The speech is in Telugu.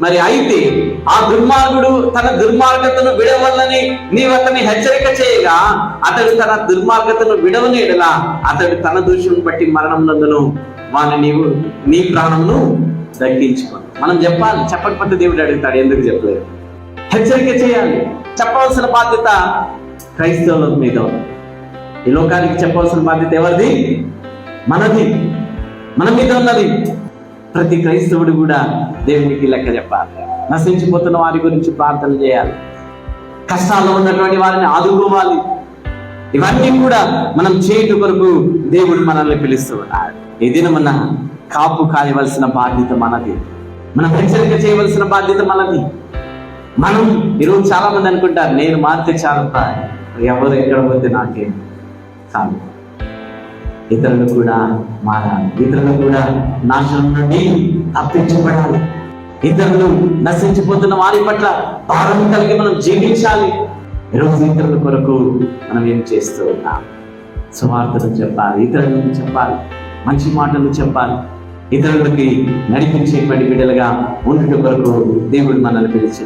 మరి అయితే ఆ దుర్మార్గుడు తన దుర్మార్గతను విడవలని నీవు అతని హెచ్చరిక చేయగా అతడు తన దుర్మార్గతను విడవనేడలా అతడు తన దోషం బట్టి మరణం నందును. వాని నీవు నీ ప్రాణంను దక్కించుకో. మనం చెప్పాలి చెప్పకపోతే దేవుడు అడుగుతాడు ఎందుకు చెప్పలేదు? హెచ్చరిక చేయాలి. చెప్పవలసిన బాధ్యత క్రైస్తవుల మీద ఈ లోకానికి చెప్పవలసిన బాధ్యత ఎవరిది? మనది. మన మీద ఉన్నది. ప్రతి క్రైస్తవుడు కూడా దేవునికి లెక్క చెప్పాలి. నశించిపోతున్న వారి గురించి ప్రార్థన చేయాలి. కష్టాల్లో ఉన్నటువంటి వారిని ఆదుకోవాలి. ఇవన్నీ కూడా మనం చేయట కొరకు దేవుడు మనల్ని పిలుస్తూ ఉన్నాడు. ఈ దినమున కాపు కాయవలసిన బాధ్యత మనది. మనం హెచ్చరిక చేయవలసిన బాధ్యత మనది. మనం ఈరోజు చాలా మంది అనుకుంటారు నేను మారితే చాలా ఎవరు ఎక్కడ పోతే నాకేం? చాలు ఇతరులు కూడా మారాలి. ఇతరులు కూడా నాశనం నుండి తప్పించబడాలి. ఇతరులు నశించిపోతున్న వారి పట్ల భారం కలిగి మనం జీవించాలి. ఈరోజు ఇతరుల కొరకు మనం ఏం చేస్తూ ఉన్నాం? సువార్తలు చెప్పాలి ఇతరులకు చెప్పాలి మంచి మాటలు చెప్పాలి. ఇతరులకి నడిపించేటువంటి బిడ్డలుగా ఉండటం కొరకు దేవుడు మనల్ని పిలిచి